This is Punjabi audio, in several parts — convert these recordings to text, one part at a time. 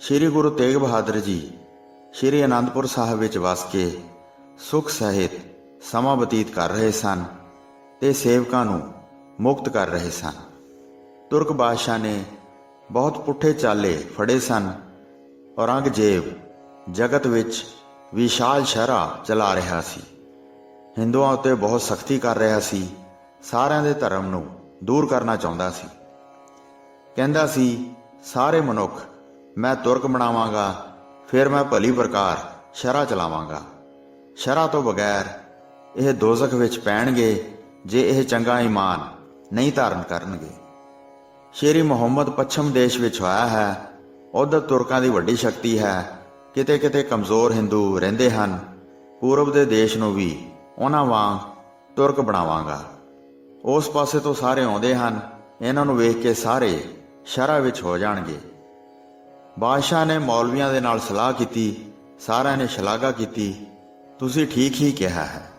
ਸ੍ਰੀ ਗੁਰੂ ਤੇਗ ਬਹਾਦਰ ਜੀ ਸ੍ਰੀ ਅਨੰਦਪੁਰ ਸਾਹਿਬ ਵਿੱਚ ਵਸ ਕੇ ਸੁਖ ਸਹਿਤ ਸਮਾਂ ਬਤੀਤ ਕਰ ਰਹੇ ਸਨ ਤੇ ਸੇਵਕਾਂ ਨੂੰ ਮੁਕਤ ਕਰ ਰਹੇ ਸਨ। ਤੁਰਕ ਬਾਦਸ਼ਾਹ ਨੇ ਬਹੁਤ ਪੁੱਠੇ ਚਾਲੇ ਫੜੇ ਸਨ। ਔਰੰਗਜ਼ੇਬ ਜਗਤ ਵਿੱਚ ਵਿਸ਼ਾਲ ਸ਼ਰਾ ਚਲਾ ਰਿਹਾ ਸੀ। ਹਿੰਦੂਆਂ ਉੱਤੇ ਬਹੁਤ ਸਖਤੀ ਕਰ ਰਿਹਾ ਸੀ। ਸਾਰਿਆਂ ਦੇ ਧਰਮ ਨੂੰ ਦੂਰ ਕਰਨਾ ਚਾਹੁੰਦਾ ਸੀ। ਕਹਿੰਦਾ ਸੀ, ਸਾਰੇ ਮਨੁੱਖ ਮੈਂ ਤੁਰਕ ਬਣਾਵਾਂਗਾ, ਫਿਰ ਮੈਂ ਭਲੀ ਪ੍ਰਕਾਰ ਸ਼ਰਾ ਚਲਾਵਾਂਗਾ। ਸ਼ਰਾ ਤੋਂ ਬਗੈਰ ਇਹ ਦੋਜ਼ਖ ਵਿੱਚ ਪੈਣਗੇ ਜੇ ਇਹ ਚੰਗਾ ਈਮਾਨ ਨਹੀਂ ਧਾਰਨ ਕਰਨਗੇ। ਸ਼ੇਰੀ ਮੁਹੰਮਦ ਪੱਛਮ ਦੇਸ਼ ਵਿੱਚ ਹੋਇਆ ਹੈ। ਉਧਰ ਤੁਰਕਾਂ ਦੀ ਵੱਡੀ ਸ਼ਕਤੀ ਹੈ। ਕਿਤੇ ਕਿਤੇ ਕਮਜ਼ੋਰ ਹਿੰਦੂ ਰਹਿੰਦੇ ਹਨ। ਪੂਰਬ ਦੇ ਦੇਸ਼ ਨੂੰ ਵੀ ਉਹਨਾਂ ਵਾਂਗ ਤੁਰਕ ਬਣਾਵਾਂਗਾ। ਉਸ ਪਾਸੇ ਤੋਂ ਸਾਰੇ ਆਉਂਦੇ ਹਨ। ਇਹਨਾਂ ਨੂੰ ਵੇਖ ਕੇ ਸਾਰੇ ਸ਼ਰਾ ਵਿੱਚ ਹੋ ਜਾਣਗੇ। ਬਾਦਸ਼ਾਹ ਨੇ ਮੌਲਵੀਆਂ ਦੇ ਨਾਲ ਸਲਾਹ ਕੀਤੀ, ਸਾਰਿਆਂ ਨੇ ਸ਼ਲਾਘਾ ਕੀਤੀ। ਤੁਸੀਂ ਠੀਕ ਹੀ ਕਿਹਾ ਹੈ।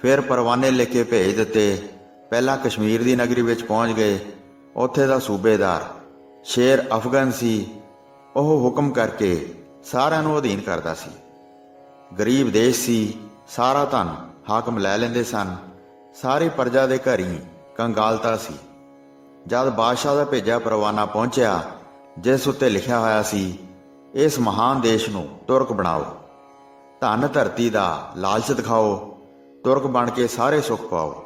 ਫਿਰ ਪਰਵਾਨੇ ਲੈ ਕੇ ਭੇਜ ਦਿੱਤੇ। ਪਹਿਲਾਂ ਕਸ਼ਮੀਰ ਦੀ ਨਗਰੀ ਵਿੱਚ ਪਹੁੰਚ ਗਏ। ਉੱਥੇ ਦਾ ਸੂਬੇਦਾਰ, ਸ਼ੇਰ ਅਫਗਨ ਸੀ। ਉਹ ਹੁਕਮ ਕਰਕੇ ਸਾਰਿਆਂ ਨੂੰ ਅਧੀਨ ਕਰਦਾ ਸੀ। ਗਰੀਬ ਦੇਸ਼ ਸੀ। ਸਾਰਾ ਧਨ ਹਾਕਮ ਲੈ ਲੈਂਦੇ ਸਨ। ਸਾਰੇ ਪ੍ਰਜਾ ਦੇ ਘਰ ਹੀ ਕੰਗਾਲਤਾ ਸੀ। ਜਦ ਬਾਦਸ਼ਾਹ ਦਾ ਭੇਜਿਆ ਪਰਵਾਨਾ ਪਹੁੰਚਿਆ ਜਿਸ ਉੱਤੇ ਲਿਖਿਆ ਹੋਇਆ ਸੀ, ਇਸ ਮਹਾਨ ਦੇਸ਼ ਨੂੰ ਤੁਰਕ ਬਣਾਓ। ਧਨ ਧਰਤੀ ਦਾ ਲਾਲਚ ਦਿਖਾਓ। ਤੁਰਕ ਬਣ ਕੇ ਸਾਰੇ ਸੁੱਖ ਪਾਓ।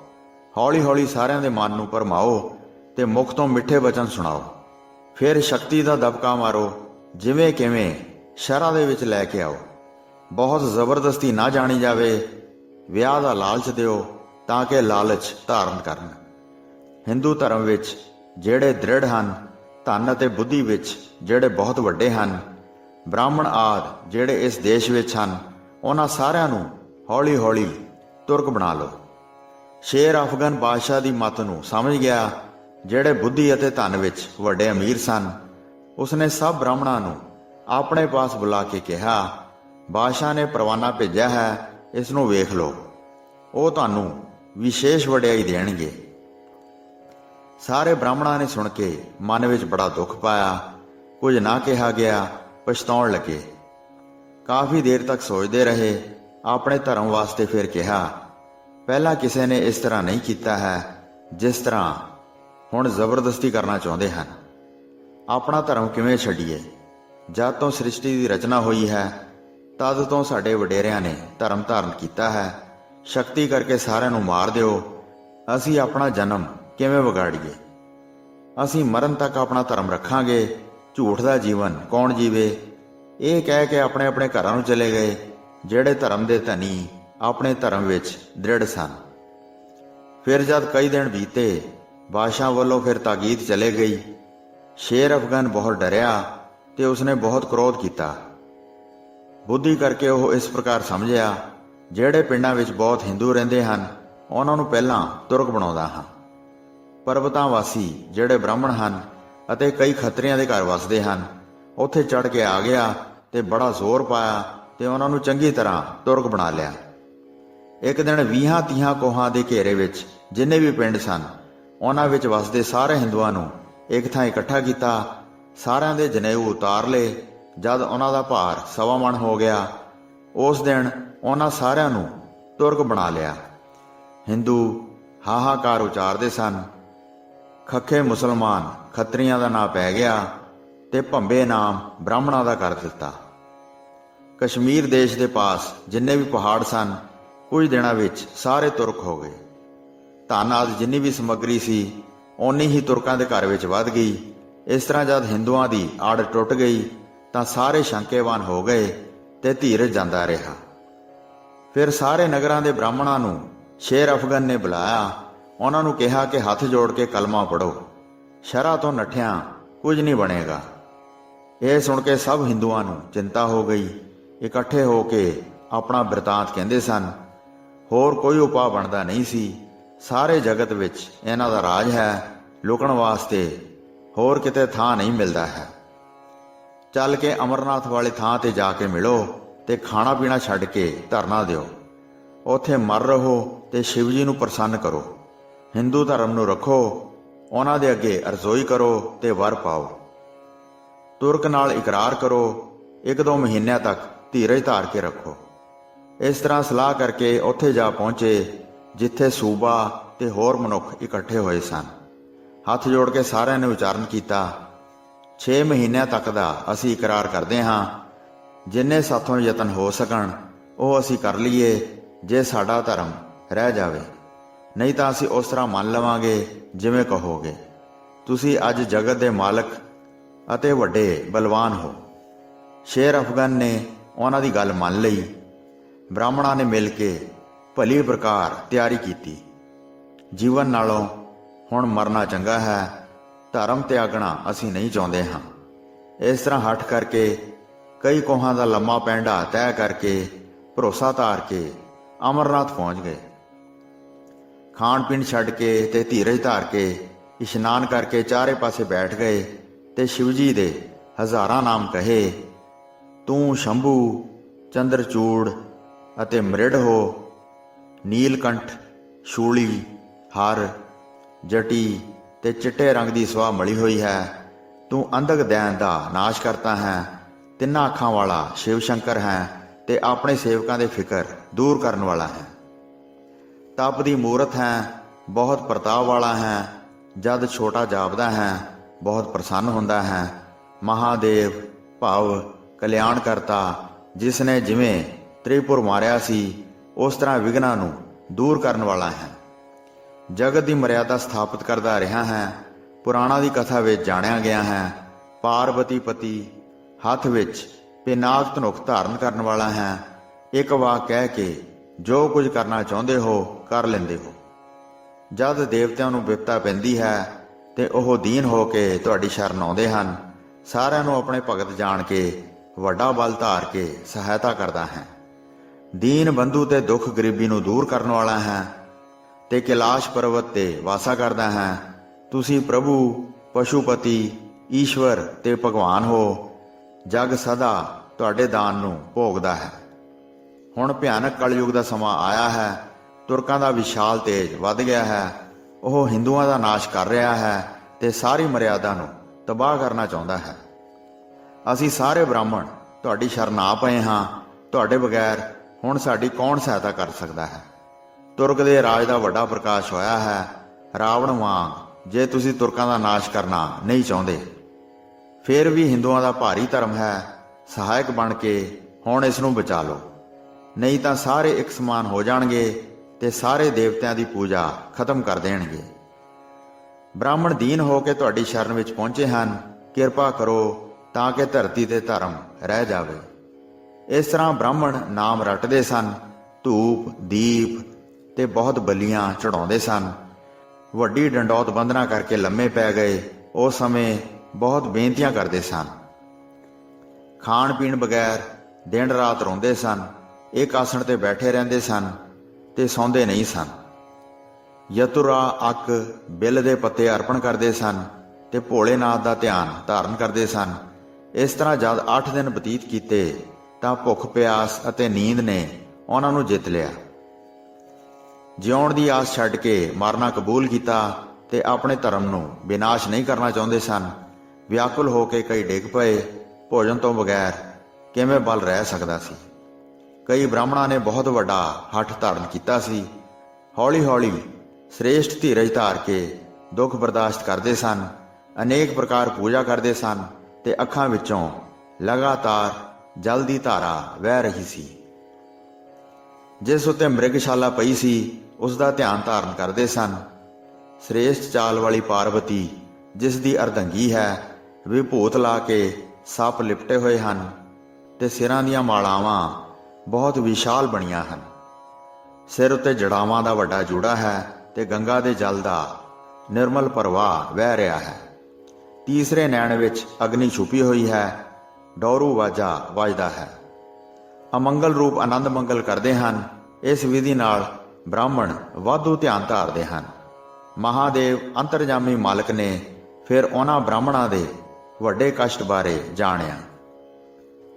ਹੌਲੀ-ਹੌਲੀ ਸਾਰਿਆਂ ਦੇ ਮਨ ਨੂੰ ਭਰਮਾਓ ਤੇ ਮੁਖ ਤੋਂ ਮਿੱਠੇ ਵਚਨ ਸੁਣਾਓ। ਫਿਰ ਸ਼ਕਤੀ ਦਾ ਦਬਕਾ ਮਾਰੋ ਜਿਵੇਂ ਕਿਵੇਂ ਸ਼ਰਾਂ ਦੇ ਵਿੱਚ ਲੈ ਕੇ ਆਓ। ਬਹੁਤ ਜ਼ਬਰਦਸਤੀ ਨਾ ਜਾਣੀ ਜਾਵੇ, ਵਿਆਹ ਦਾ ਲਾਲਚ ਦਿਓ ਤਾਂ ਕਿ ਲਾਲਚ ਧਾਰਨ ਕਰਨ। ਹਿੰਦੂ ਧਰਮ ਵਿੱਚ ਜਿਹੜੇ ਦ੍ਰਿੜ ਹਨ ਧਨ ਅਤੇ ਬੁੱਧੀ ਵਿੱਚ ਜਿਹੜੇ ਬਹੁਤ ਵੱਡੇ ਹਨ, ਬ੍ਰਾਹਮਣ ਆਦ ਜਿਹੜੇ ਇਸ ਦੇਸ਼ ਵਿੱਚ ਹਨ, ਉਹਨਾਂ ਸਾਰਿਆਂ ਨੂੰ ਹੌਲੀ-ਹੌਲੀ ਤੁਰਕ ਬਣਾ ਲਓ। ਸ਼ੇਰ ਅਫਗਨ ਬਾਦਸ਼ਾਹ ਦੀ ਮਤ ਨੂੰ ਸਮਝ ਗਿਆ, ਜਿਹੜੇ ਬੁੱਧੀ ਅਤੇ ਧਨ ਵਿੱਚ ਵੱਡੇ ਅਮੀਰ ਸਨ, ਉਸਨੇ ਸਭ ਬ੍ਰਾਹਮਣਾਂ ਨੂੰ ਆਪਣੇ ਪਾਸ ਬੁਲਾ ਕੇ ਕਿਹਾ, ਬਾਦਸ਼ਾਹ ਨੇ ਪਰਵਾਨਾ ਭੇਜਿਆ ਹੈ, ਇਸ ਨੂੰ ਵੇਖ ਲਓ। ਉਹ ਤੁਹਾਨੂੰ ਵਿਸ਼ੇਸ਼ ਵਡਿਆਈ ਦੇਣਗੇ। ਸਾਰੇ ਬ੍ਰਾਹਮਣਾਂ ਨੇ ਸੁਣ ਕੇ ਮਨ ਵਿੱਚ ਬੜਾ ਦੁੱਖ ਪਾਇਆ। ਕੁਝ ਨਾ ਕਿਹਾ ਗਿਆ, ਪਛਤਾਉਣ ਲੱਗੇ। ਕਾਫੀ ਦੇਰ ਤੱਕ ਸੋਚਦੇ ਰਹੇ, ਆਪਣੇ ਧਰਮ ਵਾਸਤੇ ਫਿਰ ਕਿਹਾ, ਪਹਿਲਾਂ ਕਿਸੇ ਨੇ ਇਸ ਤਰ੍ਹਾਂ ਨਹੀਂ ਕੀਤਾ ਹੈ, ਜਿਸ ਤਰ੍ਹਾਂ ਹੁਣ ਜ਼ਬਰਦਸਤੀ ਕਰਨਾ ਚਾਹੁੰਦੇ ਹਨ। ਆਪਣਾ ਧਰਮ ਕਿਵੇਂ ਛੱਡੀਏ? ਜਦ ਤੋਂ ਸ੍ਰਿਸ਼ਟੀ ਦੀ ਰਚਨਾ ਹੋਈ ਹੈ, ਤਦ ਤੋਂ ਸਾਡੇ ਵਡੇਰਿਆਂ ਨੇ ਧਰਮ ਧਾਰਨ ਕੀਤਾ ਹੈ। ਸ਼ਕਤੀ ਕਰਕੇ ਸਾਰਿਆਂ ਨੂੰ ਮਾਰ ਦਿਓ। ਅਸੀਂ ਆਪਣਾ ਜਨਮ ਕਿਵੇਂ ਵਿਗਾੜੀਏ? ਅਸੀਂ ਮਰਨ ਤੱਕ ਆਪਣਾ ਧਰਮ ਰੱਖਾਂਗੇ, ਝੂਠ ਦਾ ਜੀਵਨ ਕੌਣ ਜੀਵੇ? ਇਹ ਕਹਿ ਕੇ ਆਪਣੇ ਆਪਣੇ ਘਰਾਂ ਨੂੰ ਚਲੇ ਗਏ, ਜਿਹੜੇ ਧਰਮ ਦੇ ਧਨੀ ਆਪਣੇ ਧਰਮ ਵਿੱਚ ਦ੍ਰਿੜ ਸਨ। ਫਿਰ ਜਦ ਕਈ ਦਿਨ ਬੀਤੇ, ਬਾਦਸ਼ਾਹ ਵੱਲੋਂ ਫਿਰ ਤਾਕੀਦ ਚਲੇ ਗਈ। ਸ਼ੇਰ ਅਫਗਨ ਬਹੁਤ ਡਰਿਆ ਤੇ ਉਸਨੇ ਬਹੁਤ ਕ੍ਰੋਧ ਕੀਤਾ। ਬੁੱਧੀ ਕਰਕੇ ਉਹ ਇਸ ਪ੍ਰਕਾਰ ਸਮਝਿਆ, ਜਿਹੜੇ ਪਿੰਡਾਂ ਵਿੱਚ ਬਹੁਤ ਹਿੰਦੂ ਰਹਿੰਦੇ ਹਨ, ਉਹਨਾਂ ਨੂੰ ਪਹਿਲਾਂ ਤੁਰਕ ਬਣਾਉਂਦਾ ਹਾਂ। ਪਰਬਤਾਂ ਵਾਸੀ ਜਿਹੜੇ ਬ੍ਰਾਹਮਣ ਹਨ ਅਤੇ ਕਈ ਖੱਤਰੀਆਂ ਦੇ ਘਰ ਵਸਦੇ ਹਨ, ਉੱਥੇ ਚੜ ਕੇ ਆ ਗਿਆ ਤੇ ਬੜਾ ਜ਼ੋਰ ਪਾਇਆ ਤੇ ਉਹਨਾਂ ਨੂੰ ਚੰਗੀ ਤਰ੍ਹਾਂ ਤੁਰਕ ਬਣਾ ਲਿਆ। ਇੱਕ ਦਿਨ 20 ਤੀਹਾਂ ਕੋਹਾਂ ਦੇ ਘੇਰੇ ਵਿੱਚ ਜਿੰਨੇ ਵੀ ਪਿੰਡ ਸਨ, ਉਹਨਾਂ ਵਿੱਚ ਵਸਦੇ ਸਾਰੇ ਹਿੰਦੂਆਂ ਨੂੰ ਇੱਕ ਥਾਂ ਇਕੱਠਾ ਕੀਤਾ, ਸਾਰਿਆਂ ਦੇ ਜਨੇਊ ਉਤਾਰ ਲਏ, ਜਦ ਉਹਨਾਂ ਦਾ ਭਾਰ ਸਵਾ ਮਣ ਹੋ ਗਿਆ, ਉਸ ਦਿਨ ਉਹਨਾਂ ਸਾਰਿਆਂ ਨੂੰ ਤੁਰਕ ਬਣਾ ਲਿਆ। ਹਿੰਦੂ ਹਾਹਾਕਾਰ ਉਚਾਰਦੇ ਸਨ ਖੱਖੇ ਮੁਸਲਮਾਨ ਖੱਤਰੀਆਂ ਦਾ ਨਾਂ ਪੈ ਗਿਆ ਤੇ ਭੰਬੇ ਨਾਮ ਬ੍ਰਾਹਮਣਾਂ ਦਾ ਕਰ ਦਿੱਤਾ। ਕਸ਼ਮੀਰ ਦੇਸ਼ ਦੇ ਪਾਸ ਜਿੰਨੇ ਵੀ ਪਹਾੜ ਸਨ, ਕੁਝ ਦਿਨਾਂ ਵਿੱਚ ਸਾਰੇ ਤੁਰਕ ਹੋ ਗਏ। ਧਨ ਆਦਿ ਜਿੰਨੀ ਵੀ ਸਮੱਗਰੀ ਸੀ, ਓਨੀ ਹੀ ਤੁਰਕਾਂ ਦੇ ਘਰ ਵਿੱਚ ਵੱਧ ਗਈ। ਇਸ ਤਰ੍ਹਾਂ ਜਦ ਹਿੰਦੂਆਂ ਦੀ ਆੜ ਟੁੱਟ ਗਈ, ਤਾਂ ਸਾਰੇ ਸ਼ੰਕੇਵਾਨ ਹੋ ਗਏ ਤੇ ਧੀਰਜ ਜਾਂਦਾ ਰਿਹਾ। ਫਿਰ ਸਾਰੇ ਨਗਰਾਂ ਦੇ ਬ੍ਰਾਹਮਣਾਂ ਨੂੰ ਸ਼ੇਰ ਅਫਗਨ ਨੇ ਬੁਲਾਇਆ ਉਹਨਾਂ ਨੂੰ ਕਿਹਾ ਕਿ ਹੱਥ ਜੋੜ ਕੇ ਕਲਮਾ ਪੜੋ ਸ਼ਰਾ ਤੋਂ ਨਠਿਆਂ ਕੁਝ ਨਹੀਂ ਬਣੇਗਾ। ਇਹ ਸੁਣ ਕੇ ਸਭ ਹਿੰਦੂਆਂ ਨੂੰ ਚਿੰਤਾ ਹੋ ਗਈ। ਇਕੱਠੇ ਹੋ ਕੇ ਆਪਣਾ ਬਿਰਤਾਂਤ ਕਹਿੰਦੇ ਸਨ, ਹੋਰ ਕੋਈ ਉਪਾਅ ਬਣਦਾ ਨਹੀਂ ਸੀ। ਸਾਰੇ ਜਗਤ ਵਿੱਚ ਇਹਨਾਂ ਦਾ ਰਾਜ ਹੈ, ਲੁਕਣ ਵਾਸਤੇ ਹੋਰ ਕਿਤੇ ਥਾਂ ਨਹੀਂ ਮਿਲਦਾ ਹੈ। ਚੱਲ ਕੇ ਅਮਰਨਾਥ ਵਾਲੇ ਥਾਂ ਤੇ ਜਾ ਕੇ ਮਿਲੋ ਤੇ ਖਾਣਾ ਪੀਣਾ ਛੱਡ ਕੇ ਧਰਨਾ ਦਿਓ। ਉੱਥੇ ਮਰ ਰਹੋ ਤੇ ਸ਼ਿਵ ਜੀ ਨੂੰ ਪ੍ਰਸੰਨ ਕਰੋ। ਹਿੰਦੂ ਧਰਮ ਨੂੰ ਰੱਖੋ, ਉਹਨਾਂ ਦੇ ਅੱਗੇ ਅਰਜ਼ੋਈ ਕਰੋ ਤੇ ਵਰ ਪਾਓ। ਤੁਰਕ ਨਾਲ ਇਕਰਾਰ ਕਰੋ, ਇੱਕ ਦੋ ਮਹੀਨਿਆਂ ਤੱਕ ਧੀਰਜ ਧਾਰ ਕੇ ਰੱਖੋ। ਇਸ ਤਰ੍ਹਾਂ ਸਲਾਹ ਕਰਕੇ ਉੱਥੇ ਜਾ ਪਹੁੰਚੇ, ਜਿੱਥੇ ਸੂਬਾ ਤੇ ਹੋਰ ਮਨੁੱਖ ਇਕੱਠੇ ਹੋਏ ਸਨ। ਹੱਥ ਜੋੜ ਕੇ ਸਾਰਿਆਂ ਨੇ ਉਚਾਰਨ ਕੀਤਾ 6 ਮਹੀਨਿਆਂ ਤੱਕ ਦਾ ਅਸੀਂ ਇਕਰਾਰ ਕਰਦੇ ਹਾਂ। ਜਿੰਨੇ ਸਾਥੋਂ ਯਤਨ ਹੋ ਸਕਣ, ਉਹ ਅਸੀਂ ਕਰ ਲਈਏ, ਜੇ ਸਾਡਾ ਧਰਮ ਰਹਿ ਜਾਵੇ। ਨਹੀਂ ਤਾਂ ਅਸੀਂ ਉਸ ਤਰ੍ਹਾਂ ਮੰਨ ਲਵਾਂਗੇ ਜਿਵੇਂ ਕਹੋਗੇ। ਤੁਸੀਂ ਅੱਜ ਜਗਤ ਦੇ ਮਾਲਕ ਅਤੇ ਵੱਡੇ ਬਲਵਾਨ ਹੋ। ਸ਼ੇਰ ਅਫਗਨ ਨੇ ਉਹਨਾਂ ਦੀ ਗੱਲ ਮੰਨ ਲਈ। ਬ੍ਰਾਹਮਣਾਂ ਨੇ ਮਿਲ ਕੇ ਭਲੀ ਪ੍ਰਕਾਰ ਤਿਆਰੀ ਕੀਤੀ। ਜੀਵਨ ਨਾਲੋਂ ਹੁਣ ਮਰਨਾ ਚੰਗਾ ਹੈ, ਧਰਮ ਤਿਆਗਣਾ ਅਸੀਂ ਨਹੀਂ ਚਾਹੁੰਦੇ ਹਾਂ। ਇਸ ਤਰ੍ਹਾਂ ਹੱਠ ਕਰਕੇ ਕਈ ਕੋਹਾਂ ਦਾ ਲੰਮਾ ਪੈਂਡਾ ਤੈਅ ਕਰਕੇ ਭਰੋਸਾ ਧਾਰ ਕੇ ਅਮਰਨਾਥ ਪਹੁੰਚ ਗਏ। ਖਾਣ ਪੀਣ ਛੱਡ ਕੇ ਤੇ ਧੀਰਜ ਧਾਰ ਕੇ ਇਸ਼ਨਾਨ ਕਰਕੇ ਚਾਰੇ ਪਾਸੇ ਬੈਠ ਗਏ ਤੇ ਸ਼ਿਵਜੀ ਦੇ ਹਜ਼ਾਰਾਂ ਨਾਮ ਕਹੇ, ਤੂੰ ਸ਼ੰਭੂ ਚੰਦਰਚੂੜ ਅਤੇ ਮ੍ਰਿੜ ਹੋ, ਨੀਲਕੰਠ, ਸ਼ੂਲੀ, ਹਰ, ਜਟੀ ਤੇ ਚਿੱਟੇ ਰੰਗ ਦੀ ਸਵਾ ਮਲੀ ਹੋਈ ਹੈ। ਤੂੰ ਅੰਧਕ ਦੈਨ ਦਾ ਨਾਸ਼ ਕਰਤਾ ਹੈ। ਤਿੰਨਾਂ ਅੱਖਾਂ ਵਾਲਾ ਸ਼ਿਵ ਸ਼ੰਕਰ ਹੈ ਤੇ ਆਪਣੇ ਸੇਵਕਾਂ ਦੇ ਫਿਕਰ ਦੂਰ ਕਰਨ ਵਾਲਾ ਹੈ। ਤਪ ਦੀ ਮੂਰਤ ਹੈ, ਬਹੁਤ ਪ੍ਰਤਾਪ ਵਾਲਾ ਹੈ, ਜਦ ਛੋਟਾ ਜਾਪਦਾ ਹੈ, ਬਹੁਤ ਪ੍ਰਸੰਨ ਹੁੰਦਾ ਹੈ। ਮਹਾਦੇਵ, ਭਾਵ, ਕਲਿਆਣ ਕਰਤਾ ਜਿਸ ਨੇ ਜਿਵੇਂ ਤ੍ਰਿਪੁਰ ਮਾਰਿਆ ਸੀ, ਉਸ ਤਰ੍ਹਾਂ ਵਿਗਨਾਂ ਨੂੰ ਦੂਰ ਕਰਨ ਵਾਲਾ ਹੈ। ਜਗਤ ਦੀ ਮਰਿਆਦਾ ਸਥਾਪਿਤ ਕਰਦਾ ਰਿਹਾ ਹੈ, ਪੁਰਾਣਾ ਦੀ ਕਥਾ ਵਿੱਚ ਜਾਣਿਆ ਗਿਆ ਹੈ ਪਾਰਵਤੀ ਪਤੀ, ਹੱਥ ਵਿੱਚ ਪਿਨਾਕ ਧਨੁਖ ਧਾਰਨ ਕਰਨ ਵਾਲਾ ਹੈ। ਇੱਕ ਵਾਕ ਕਹਿ ਕੇ ਜੋ ਕੁਝ ਕਰਨਾ ਚਾਹੁੰਦੇ ਹੋ, ਕਰ ਲੈਂਦੇ ਹੋ। ਜਦ ਦੇਵਤਿਆਂ ਨੂੰ ਵਿਪਤਾ ਪੈਂਦੀ ਹੈ ਤੇ ਉਹ ਦੀਨ ਹੋ ਕੇ ਤੁਹਾਡੀ ਸ਼ਰਨ ਆਉਂਦੇ ਹਨ, ਸਾਰਿਆਂ ਨੂੰ ਆਪਣੇ ਭਗਤ ਜਾਣ ਕੇ, ਵੱਡਾ ਬਲ ਧਾਰ ਕੇ ਸਹਾਇਤਾ ਕਰਦਾ ਹੈ। ਦੀਨ ਬੰਧੂ ਤੇ ਦੁੱਖ ਗਰੀਬੀ ਨੂੰ ਦੂਰ ਕਰਨ ਵਾਲਾ ਹੈ ਤੇ ਕੈਲਾਸ਼ ਪਰਵਤ ਤੇ ਵਾਸਾ ਕਰਦਾ ਹੈ। ਤੁਸੀਂ ਪ੍ਰਭੂ, ਪਸ਼ੂਪਤੀ, ਈਸ਼ਵਰ ਤੇ ਭਗਵਾਨ ਹੋ। ਜਗ ਸਦਾ ਤੁਹਾਡੇ ਦਾਨ ਨੂੰ ਭੋਗਦਾ ਹੈ। ਹੁਣ ਭਿਆਨਕ ਕਲਯੁਗ ਦਾ ਸਮਾਂ ਆਇਆ ਹੈ। ਤੁਰਕਾਂ ਦਾ ਵਿਸ਼ਾਲ ਤੇਜ ਵੱਧ ਗਿਆ ਹੈ। ਉਹ ਹਿੰਦੂਆਂ ਦਾ ਨਾਸ਼ ਕਰ ਰਿਹਾ ਹੈ ਤੇ ਸਾਰੀ ਮਰਿਆਦਾ ਨੂੰ ਤਬਾਹ ਕਰਨਾ ਚਾਹੁੰਦਾ ਹੈ। ਅਸੀਂ ਸਾਰੇ ਬ੍ਰਾਹਮਣ ਤੁਹਾਡੀ ਸ਼ਰਨ ਆ ਪਏ ਹਾਂ। ਤੁਹਾਡੇ ਬਗੈਰ ਹੁਣ ਸਾਡੀ ਕੌਣ ਸਹਾਇਤਾ ਕਰ ਸਕਦਾ ਹੈ? ਤੁਰਕ ਦੇ ਰਾਜ ਦਾ ਵੱਡਾ ਪ੍ਰਕਾਸ਼ ਹੋਇਆ ਹੈ। ਰਾਵਣ ਵਾਂਗ, ਜੇ ਤੁਸੀਂ ਤੁਰਕਾਂ ਦਾ ਨਾਸ਼ ਕਰਨਾ ਨਹੀਂ ਚਾਹੁੰਦੇ, ਫਿਰ ਵੀ ਹਿੰਦੂਆਂ ਦਾ ਭਾਰੀ ਧਰਮ ਹੈ। ਸਹਾਇਕ ਬਣ ਕੇ ਹੁਣ ਇਸ ਨੂੰ ਬਚਾ ਲਓ। ਨਹੀਂ ਤਾਂ ਸਾਰੇ ਇੱਕ ਸਮਾਨ ਹੋ ਜਾਣਗੇ ਤੇ ਸਾਰੇ ਦੇਵਤਿਆਂ ਦੀ ਪੂਜਾ ਖਤਮ ਕਰ ਦੇਣਗੇ। ਬ੍ਰਾਹਮਣ ਦੀਨ ਹੋ ਕੇ ਤੁਹਾਡੀ ਸ਼ਰਨ ਵਿੱਚ ਪਹੁੰਚੇ ਹਨ, ਕਿਰਪਾ ਕਰੋ ਤਾਂ ਕਿ ਧਰਤੀ ਤੇ ਧਰਮ ਰਹਿ ਜਾਵੇ। ਇਸ ਤਰ੍ਹਾਂ ਬ੍ਰਾਹਮਣ ਨਾਮ ਰਟਦੇ ਸਨ, ਧੂਪ, ਦੀਪ ਤੇ ਬਹੁਤ ਬਲੀਆਂ ਚੜਾਉਂਦੇ ਸਨ। ਵੱਡੀ ਡੰਡੌਤ ਬੰਦਨਾ ਕਰਕੇ ਲੰਮੇ ਪੈ ਗਏ ਉਸ ਸਮੇਂ ਬਹੁਤ ਬੇਨਤੀਆਂ ਕਰਦੇ ਸਨ। ਖਾਣ ਪੀਣ ਬਗੈਰ ਦਿਨ ਰਾਤ ਰੋਂਦੇ ਸਨ। ਇੱਕ ਆਸਣ ਤੇ ਬੈਠੇ ਰਹਿੰਦੇ ਸਨ ਤੇ ਸੌਂਦੇ ਨਹੀਂ ਸਨ। ਯਤੁਰਾ ਅੱਕ ਬਿੱਲ ਦੇ ਪੱਤੇ ਅਰਪਣ ਕਰਦੇ ਸਨ ਤੇ ਭੋਲੇਨਾਥ ਦਾ ਧਿਆਨ ਧਾਰਨ ਕਰਦੇ ਸਨ। ਇਸ ਤਰ੍ਹਾਂ ਜਦ 8 ਦਿਨ ਬਤੀਤ ਕੀਤੇ ਤਾਂ ਭੁੱਖ, ਪਿਆਸ ਅਤੇ ਨੀਂਦ ਨੇ ਉਹਨਾਂ ਨੂੰ ਜਿੱਤ ਲਿਆ। ਜਿਉਣ ਦੀ ਆਸ ਛੱਡ ਕੇ ਮਰਨਾ ਕਬੂਲ ਕੀਤਾ ਤੇ ਆਪਣੇ ਧਰਮ ਨੂੰ ਵਿਨਾਸ਼ ਨਹੀਂ ਕਰਨਾ ਚਾਹੁੰਦੇ ਸਨ। ਵਿਆਕੁਲ ਹੋ ਕੇ ਕਈ ਡਿੱਗ ਪਏ, ਭੋਜਨ ਤੋਂ ਬਗੈਰ ਕਿਵੇਂ ਬਲ ਰਹਿ ਸਕਦਾ ਸੀ? ਕਈ ਬ੍ਰਾਹਮਣਾਂ ਨੇ ਬਹੁਤ ਵੱਡਾ ਹੱਠ ਧਾਰਨ ਕੀਤਾ ਸੀ। ਹੌਲੀ-ਹੌਲੀ ਸ੍ਰੇਸ਼ਟ ਧੀਰਜ ਧਾਰ ਕੇ ਦੁੱਖ ਬਰਦਾਸ਼ਤ ਕਰਦੇ ਸਨ। ਅਨੇਕ ਪ੍ਰਕਾਰ ਪੂਜਾ ਕਰਦੇ ਸਨ ਤੇ ਅੱਖਾਂ ਵਿੱਚੋਂ ਲਗਾਤਾਰ ਜਲ ਦੀ ਧਾਰਾ ਵਹਿ ਰਹੀ ਸੀ। ਜਿਸ ਉਤੇ ਮ੍ਰਿਗਸ਼ਾਲਾ ਪਈ ਸੀ, ਉਸ ਦਾ ਧਿਆਨ ਧਾਰਨ ਕਰਦੇ ਸਨ। ਸ੍ਰੇਸ਼ਟ ਚਾਲ ਵਾਲੀ ਪਾਰਵਤੀ, ਜਿਸ ਦੀ ਅਰਧੰਗੀ ਹੈ, ਵਿਭੂਤ ਲਾ ਕੇ ਸੱਪ ਲਿਪਟੇ ਹੋਏ ਹਨ ਤੇ ਸਿਰਾਂ ਦੀਆਂ ਮਾਲਾਵਾਂ ਬਹੁਤ ਵਿਸ਼ਾਲ ਬਣੀਆਂ ਹਨ। ਸਿਰ ਉੱਤੇ ਜੜਾਵਾਂ ਦਾ ਵੱਡਾ ਜੂੜਾ ਹੈ ਤੇ ਗੰਗਾ ਦੇ ਜਲ ਦਾ ਨਿਰਮਲ ਪ੍ਰਵਾਹ ਵਹਿ ਰਿਹਾ ਹੈ। ਤੀਸਰੇ ਨੈਣ ਵਿੱਚ ਅਗਨੀ ਛੁਪੀ ਹੋਈ ਹੈ, ਡੌਰੂ ਵਾਜਾ ਵੱਜਦਾ ਹੈ। ਅਮੰਗਲ ਰੂਪ ਆਨੰਦ ਮੰਗਲ ਕਰਦੇ ਹਨ। ਇਸ ਵਿਧੀ ਨਾਲ ਬ੍ਰਾਹਮਣ ਵਾਧੂ ਧਿਆਨ ਧਾਰਦੇ ਹਨ। ਮਹਾਦੇਵ ਅੰਤਰਜਾਮੀ ਮਾਲਕ ਨੇ ਫਿਰ ਉਹਨਾਂ ਬ੍ਰਾਹਮਣਾਂ ਦੇ ਵੱਡੇ ਕਸ਼ਟ ਬਾਰੇ ਜਾਣਿਆ।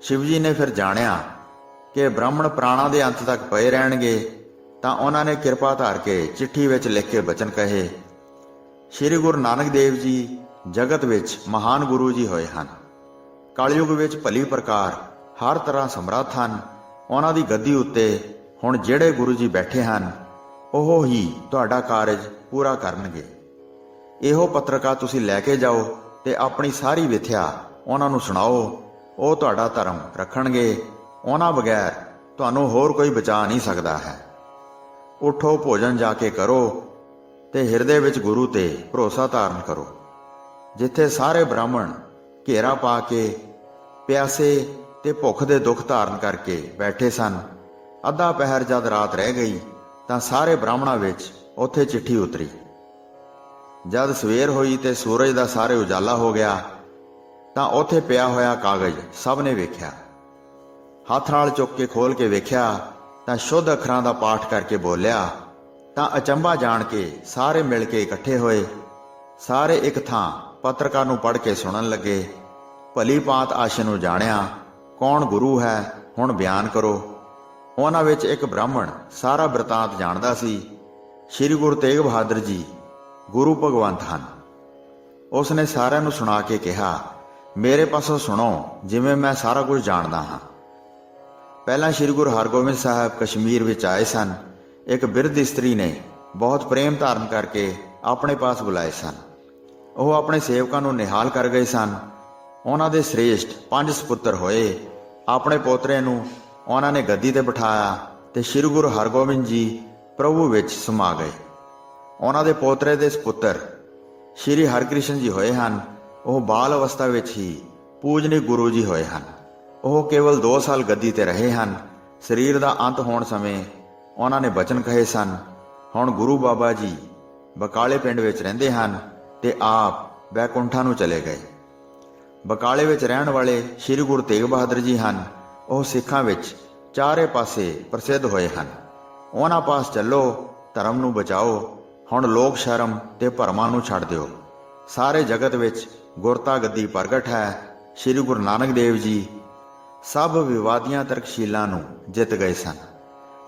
ਸ਼ਿਵਜੀ ਨੇ ਫਿਰ ਜਾਣਿਆ ਕਿ ਬ੍ਰਾਹਮਣ ਪ੍ਰਾਣਾ ਦੇ ਅੰਤ ਤੱਕ ਪਏ ਰਹਿਣਗੇ, ਤਾਂ ਉਹਨਾਂ ਨੇ ਕਿਰਪਾ ਧਾਰ ਕੇ ਚਿੱਠੀ ਵਿੱਚ ਲਿਖ ਕੇ ਬਚਨ ਕਹੇ। ਸ੍ਰੀ ਗੁਰੂ ਨਾਨਕ ਦੇਵ ਜੀ ਜਗਤ ਵਿੱਚ ਮਹਾਨ ਗੁਰੂ ਜੀ ਹੋਏ ਹਨ। ਕਲਯੁਗ ਵਿੱਚ ਭਲੀ ਪ੍ਰਕਾਰ, ਹਰ ਤਰ੍ਹਾਂ ਸਮਰੱਥ ਹਨ। ਉਹਨਾਂ ਦੀ ਗੱਦੀ ਉੱਤੇ ਹੁਣ ਜਿਹੜੇ ਗੁਰੂ ਜੀ ਬੈਠੇ ਹਨ, ਉਹ ਹੀ ਤੁਹਾਡਾ ਕਾਰਜ ਪੂਰਾ ਕਰਨਗੇ। ਇਹੋ ਪੱਤਰਕਾ ਤੁਸੀਂ ਲੈ ਕੇ ਜਾਓ ਤੇ ਆਪਣੀ ਸਾਰੀ ਵਿਥਿਆ ਉਹਨਾਂ ਨੂੰ ਸੁਣਾਓ। ਉਹ ਤੁਹਾਡਾ ਧਰਮ ਰੱਖਣਗੇ। ਉਹਨਾਂ ਬਗੈਰ ਤੁਹਾਨੂੰ ਹੋਰ ਕੋਈ ਬਚਾ ਨਹੀਂ ਸਕਦਾ ਹੈ। ਉਠੋ, ਭੋਜਨ ਜਾ ਕੇ ਕਰੋ ਤੇ ਹਿਰਦੇ ਵਿੱਚ ਗੁਰੂ ਤੇ ਭਰੋਸਾ ਧਾਰਨ ਕਰੋ, ਜਿੱਥੇ ਸਾਰੇ ਬ੍ਰਾਹਮਣ ਘੇਰਾ ਪਾ ਕੇ, ਪਿਆਸੇ ਤੇ ਭੁੱਖ ਦੇ ਦੁੱਖ ਧਾਰਨ ਕਰਕੇ ਬੈਠੇ ਸਨ। ਅੱਧਾ ਪਹਿਰ ਜਦ ਰਾਤ ਰਹਿ ਗਈ, ਤਾਂ ਸਾਰੇ ਬ੍ਰਾਹਮਣਾਂ ਵਿੱਚ ਉੱਥੇ ਚਿੱਠੀ ਉਤਰੀ। ਜਦ ਸਵੇਰ ਹੋਈ ਤੇ ਸੂਰਜ ਦਾ ਸਾਰੇ ਉਜਾਲਾ ਹੋ ਗਿਆ, ਤਾਂ ਉੱਥੇ ਪਿਆ ਹੋਇਆ ਕਾਗਜ਼ ਸਭ ਨੇ ਵੇਖਿਆ। ਹੱਥ ਨਾਲ ਚੁੱਕ ਕੇ ਖੋਲ ਕੇ ਵੇਖਿਆ, ਤਾਂ ਸ਼ੁੱਧ ਅੱਖਰਾਂ ਦਾ ਪਾਠ ਕਰਕੇ ਬੋਲਿਆ, ਤਾਂ ਅਚੰਭਾ ਜਾਣ ਕੇ ਸਾਰੇ ਮਿਲ ਕੇ ਇਕੱਠੇ ਹੋਏ। ਸਾਰੇ ਇੱਕ ਥਾਂ ਪੱਤਰਕਾਰ ਨੂੰ ਪੜ੍ਹ ਕੇ ਸੁਣਨ ਲੱਗੇ। ਭਲੀ ਬਾਤ ਆਸ਼ੇ ਨੂੰ ਜਾਣਿਆ, ਕੌਣ ਗੁਰੂ ਹੈ, ਹੁਣ ਬਿਆਨ ਕਰੋ। ਉਹਨਾਂ ਵਿੱਚ ਇੱਕ ਬ੍ਰਾਹਮਣ ਸਾਰਾ ਬਰਤਾਂਤ ਜਾਣਦਾ ਸੀ। ਸ੍ਰੀ ਗੁਰੂ ਤੇਗ ਬਹਾਦਰ ਜੀ ਗੁਰੂ ਭਗਵੰਤ ਹਨ। ਉਸ ਨੇ ਸਾਰਿਆਂ ਨੂੰ ਸੁਣਾ ਕੇ ਕਿਹਾ, ਮੇਰੇ ਪਾਸੋਂ ਸੁਣੋ, ਜਿਵੇਂ ਮੈਂ ਸਾਰਾ ਕੁਝ ਜਾਣਦਾ ਹਾਂ। ਪਹਿਲਾਂ ਸ੍ਰੀ ਗੁਰੂ ਹਰਗੋਬਿੰਦ ਸਾਹਿਬ ਕਸ਼ਮੀਰ ਵਿੱਚ ਆਏ ਸਨ। ਇੱਕ ਬਿਰਧ ਇਸਤਰੀ ਨੇ ਬਹੁਤ ਪ੍ਰੇਮ ਧਾਰਨ ਕਰਕੇ ਆਪਣੇ ਪਾਸ ਬੁਲਾਏ ਸਨ। ਉਹ ਆਪਣੇ ਸੇਵਕਾਂ ਨੂੰ ਨਿਹਾਲ ਕਰ ਗਏ ਸਨ। ਉਹਨਾਂ ਦੇ ਸ੍ਰੇਸ਼ਟ ਪੰਜ ਸੁਪੁੱਤਰ ਹੋਏ। ਆਪਣੇ ਪੋਤਰੇ ਨੂੰ ਉਹਨਾਂ ਨੇ ਗੱਦੀ ਤੇ ਬਿਠਾਇਆ ਤੇ ਸ੍ਰੀ ਗੁਰੂ ਹਰਗੋਬਿੰਦ ਜੀ ਪ੍ਰਭੂ ਵਿੱਚ ਸਮਾ ਗਏ। ਉਹਨਾਂ ਦੇ ਪੋਤਰੇ ਦੇ ਸੁਪੁੱਤਰ ਸ੍ਰੀ ਹਰਕ੍ਰਿਸ਼ਨ ਜੀ ਹੋਏ ਹਨ। ਉਹ ਬਾਲ ਅਵਸਥਾ ਵਿੱਚ ਹੀ ਪੂਜਨੀ ਗੁਰੂ ਜੀ ਹੋਏ ਹਨ। ਉਹ ਕੇਵਲ 2 ਸਾਲ ਗੱਦੀ ਤੇ ਰਹੇ ਹਨ। ਸਰੀਰ ਦਾ ਅੰਤ ਹੋਣ ਸਮੇਂ ਉਹਨਾਂ ਨੇ ਬਚਨ ਕਹੇ ਸਨ, ਹੁਣ ਗੁਰੂ ਬਾਬਾ ਜੀ ਬਕਾਲੇ ਪਿੰਡ ਵਿੱਚ ਰਹਿੰਦੇ ਹਨ ਤੇ ਆਪ ਬੈਕੁੰਠਾਂ ਨੂੰ ਚਲੇ ਗਏ। ਬਕਾਲੇ ਵਿੱਚ ਰਹਿਣ ਵਾਲੇ ਸ੍ਰੀ ਗੁਰੂ ਤੇਗ ਬਹਾਦਰ ਜੀ ਹਨ। ਉਹ ਸਿੱਖਾਂ ਵਿੱਚ ਚਾਰੇ ਪਾਸੇ ਪ੍ਰਸਿੱਧ ਹੋਏ ਹਨ। ਉਹਨਾਂ ਪਾਸ ਚੱਲੋ, ਧਰਮ ਨੂੰ ਬਚਾਓ, ਹੁਣ ਲੋਕ ਸ਼ਰਮ ਤੇ ਭਰਮਾਂ ਨੂੰ ਛੱਡ ਦਿਓ। ਸਾਰੇ ਜਗਤ ਵਿੱਚ ਗੁਰਤਾ ਗੱਦੀ ਪ੍ਰਗਟ ਹੈ। ਸ੍ਰੀ ਗੁਰੂ ਨਾਨਕ ਦੇਵ ਜੀ ਸਭ ਵਿਵਾਦੀਆਂ ਤਰਕਸ਼ੀਲਾਂ ਨੂੰ ਜਿੱਤ ਗਏ ਸਨ।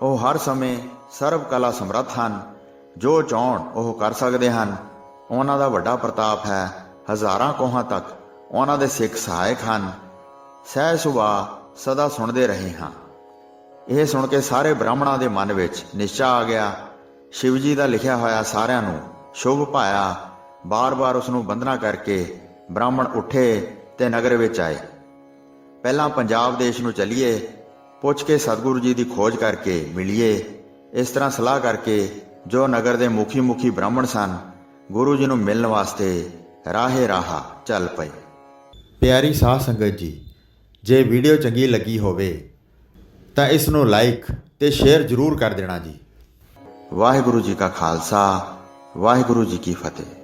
ਉਹ ਹਰ ਸਮੇਂ ਸਰਵ ਕਲਾ ਸਮਰੱਥ ਹਨ। ਜੋ ਚਾਹਣ ਉਹ ਕਰ ਸਕਦੇ ਹਨ। ਉਹਨਾਂ ਦਾ ਵੱਡਾ ਪ੍ਰਤਾਪ ਹੈ, ਹਜ਼ਾਰਾਂ ਕੋਹਾਂ ਤੱਕ ਉਹਨਾਂ ਦੇ ਸਿੱਖ ਸਹਾਇਕ ਹਨ। ਸਹਿ ਸੁਭਾ ਸਦਾ ਸੁਣਦੇ ਰਹੇ ਹਾਂ। ਇਹ ਸੁਣ ਕੇ ਸਾਰੇ ਬ੍ਰਾਹਮਣਾਂ ਦੇ ਮਨ ਵਿੱਚ ਨਿਸ਼ਚਾ ਆ ਗਿਆ। ਸ਼ਿਵਜੀ ਦਾ ਲਿਖਿਆ ਹੋਇਆ ਸਾਰਿਆਂ ਨੂੰ ਸ਼ੁਭ ਪਾਇਆ ਬਾਰ-ਬਾਰ ਉਸ ਨੂੰ ਬੰਦਨਾ ਕਰਕੇ ਬ੍ਰਾਹਮਣ ਉੱਠੇ ਤੇ ਨਗਰ ਵਿੱਚ ਆਏ। ਪਹਿਲਾਂ ਪੰਜਾਬ ਦੇਸ਼ ਨੂੰ ਚੱਲੀਏ, ਪੁੱਛ ਕੇ ਸਤਿਗੁਰੂ ਜੀ ਦੀ ਖੋਜ ਕਰਕੇ ਮਿਲੀਏ। ਇਸ ਤਰ੍ਹਾਂ ਸਲਾਹ ਕਰਕੇ ਜੋ ਨਗਰ ਦੇ ਮੁਖੀ ਮੁਖੀ ਬ੍ਰਾਹਮਣ ਸਨ, ਗੁਰੂ ਜੀ ਨੂੰ ਮਿਲਣ ਵਾਸਤੇ ਰਾਹੇ ਰਾਹਾ ਚੱਲ ਪਏ। ਪਿਆਰੀ ਸਾਧ ਸੰਗਤ ਜੀ, ਜੇ ਵੀਡੀਓ ਚੰਗੀ ਲੱਗੀ ਹੋਵੇ, ਤਾਂ ਇਸ ਨੂੰ ਲਾਈਕ ਤੇ ਸ਼ੇਅਰ ਜ਼ਰੂਰ ਕਰ ਦੇਣਾ ਜੀ। ਵਾਹਿਗੁਰੂ ਜੀ ਕਾ ਖਾਲਸਾ, ਵਾਹਿਗੁਰੂ ਜੀ ਕੀ ਫਤਿਹ।